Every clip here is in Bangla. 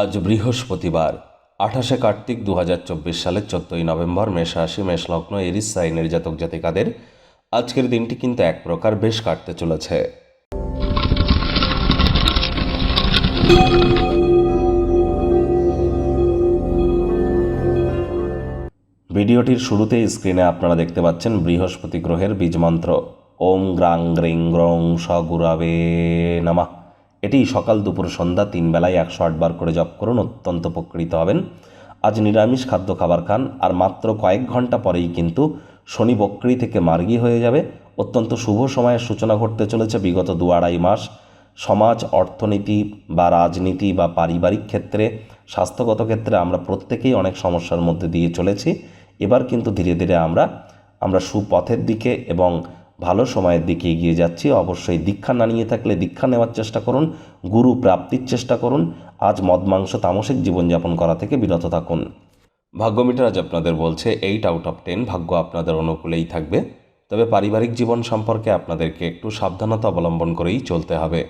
আজ বৃহস্পতিবার, আঠাশে কার্তিক দু হাজার চব্বিশ সালের চোদ্দই নভেম্বর, মেষ রাশি, মেষ লগ্ন এরিস সাইনের জাতক জাতিকাদের আজকের দিনটি কিন্তু এক প্রকার বেশ কাটতে চলেছে। ভিডিওটির শুরুতেই স্ক্রিনে আপনারা দেখতে পাচ্ছেন বৃহস্পতি গ্রহের বীজমন্ত্র ওম গ্রাং গ্রিং গ্রং স গুরাবে নামা। এটি সকাল দুপুর সন্ধ্যা তিন বেলায় একশো আটবার করে জপ করুন, অত্যন্ত উপকৃত হবেন। আজ নিরামিষ খাদ্য খাবার খান, আর মাত্র কয়েক ঘণ্টা পরেই কিন্তু শনি বক্রি থেকে মার্গী হয়ে যাবে। অত্যন্ত শুভ সময়ের সূচনা ঘটতে চলেছে বিগত দু আড়াই মাস। সমাজ, অর্থনীতি বা রাজনীতি বা পারিবারিক ক্ষেত্রে, স্বাস্থ্যগত ক্ষেত্রে আমরা প্রত্যেকেই অনেক সমস্যার মধ্যে দিয়ে চলেছি। এবার কিন্তু ধীরে ধীরে আমরা আমরা সুপথের দিকে এবং ভালো সময়ের দিকে এগিয়ে যাচ্ছি। অবশ্যই দীক্ষা না নিয়ে থাকলে দীক্ষা নেওয়ার চেষ্টা করুন, গুরু প্রাপ্তির চেষ্টা করুন। আজ মদ, মাংস, তামসিক জীবনযাপন করা থেকে বিরত থাকুন। ভাগ্যমিটার আজ আপনাদের বলছে এইট আউট অফ টেন ভাগ্য আপনাদের অনুকূলেই থাকবে। তবে পারিবারিক জীবন সম্পর্কে আপনাদেরকে একটু সাবধানতা অবলম্বন করেই চলতে হবে।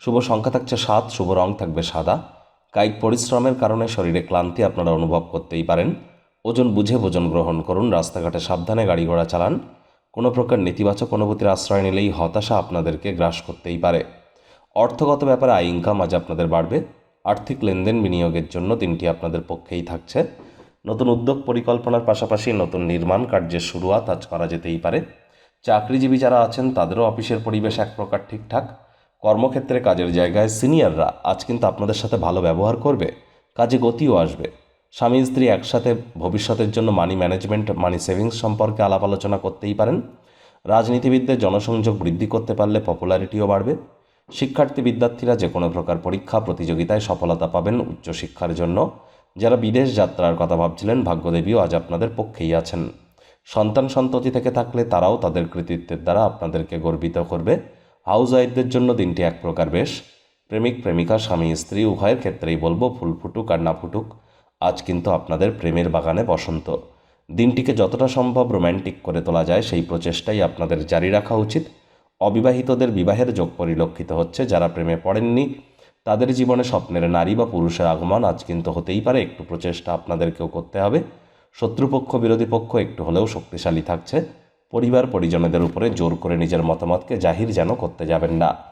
শুভ সংখ্যা থাকছে সাত, শুভ রং থাকবে সাদা। কায়িক পরিশ্রমের কারণে শরীরে ক্লান্তি আপনারা অনুভব করতেই পারেন। ওজন বুঝে ভোজন গ্রহণ করুন, রাস্তাঘাটে সাবধানে গাড়ি ঘোড়া চালান। কোনো প্রকার নেতিবাচক অনুভূতির আশ্রয় নিলেই হতাশা আপনাদেরকে গ্রাস করতেই পারে। অর্থগত ব্যাপারে আয় ইনকাম আজ আপনাদের বাড়বে। আর্থিক লেনদেন বিনিয়োগের জন্য দিনটি আপনাদের পক্ষেই থাকছে। নতুন উদ্যোগ পরিকল্পনার পাশাপাশি নতুন নির্মাণ কার্যের শুরুয়াত আজ করা যেতেই পারে। চাকরিজীবী যারা আছেন, তাদেরও অফিসের পরিবেশ এক প্রকার ঠিকঠাক। কর্মক্ষেত্রে কাজের জায়গায় সিনিয়ররা আজ কিন্তু আপনাদের সাথে ভালো ব্যবহার করবে। কাজে গতিও আসবে। স্বামী স্ত্রী একসাথে ভবিষ্যতের জন্য মানি ম্যানেজমেন্ট মানি সেভিংস সম্পর্কে আলাপ আলোচনা করতেই পারেন। রাজনীতিবিদদের জনসংযোগ বৃদ্ধি করতে পারলে পপুলারিটিও বাড়বে। শিক্ষার্থী বিদ্যার্থীরা যে কোনো প্রকার পরীক্ষা, প্রতিযোগিতায় সফলতা পাবেন উচ্চশিক্ষার জন্য। যারা বিদেশ যাত্রার কথা ভাবছিলেন, ভাগ্যদেবীও আজ আপনাদের পক্ষেই আছেন। সন্তান সন্ততি থেকে থাকলে তারাও তাদের কৃতিত্বের দ্বারা আপনাদেরকে গর্বিত করবে। হাউস ওয়াইফদের জন্য দিনটি এক প্রকার বেশ। প্রেমিক, প্রেমিকা, স্বামী, স্ত্রী, উভয়ের ক্ষেত্রেই বলব, ফুল ফুটুক আর না ফুটুক। আজ কিন্তু আপনাদের প্রেমের বাগানে বসন্ত। দিনটিকে যতটা সম্ভব রোম্যান্টিক করে তোলা যায়, সেই প্রচেষ্টাই আপনাদের জারি রাখা উচিত। অবিবাহিতদের বিবাহের যোগ পরিলক্ষিত হচ্ছে, যারা প্রেমে পড়েননি, তাদের জীবনে স্বপ্নের নারী বা পুরুষের আগমন আজ কিন্তু হতেই পারে, একটু প্রচেষ্টা আপনাদেরকেও করতে হবে। শত্রুপক্ষ, বিরোধী পক্ষ একটু হলেও শক্তিশালী থাকছে পরিবার পরিজনদের উপরে জোর করে নিজের মতামতকে জাহির যেন করতে যাবেন না।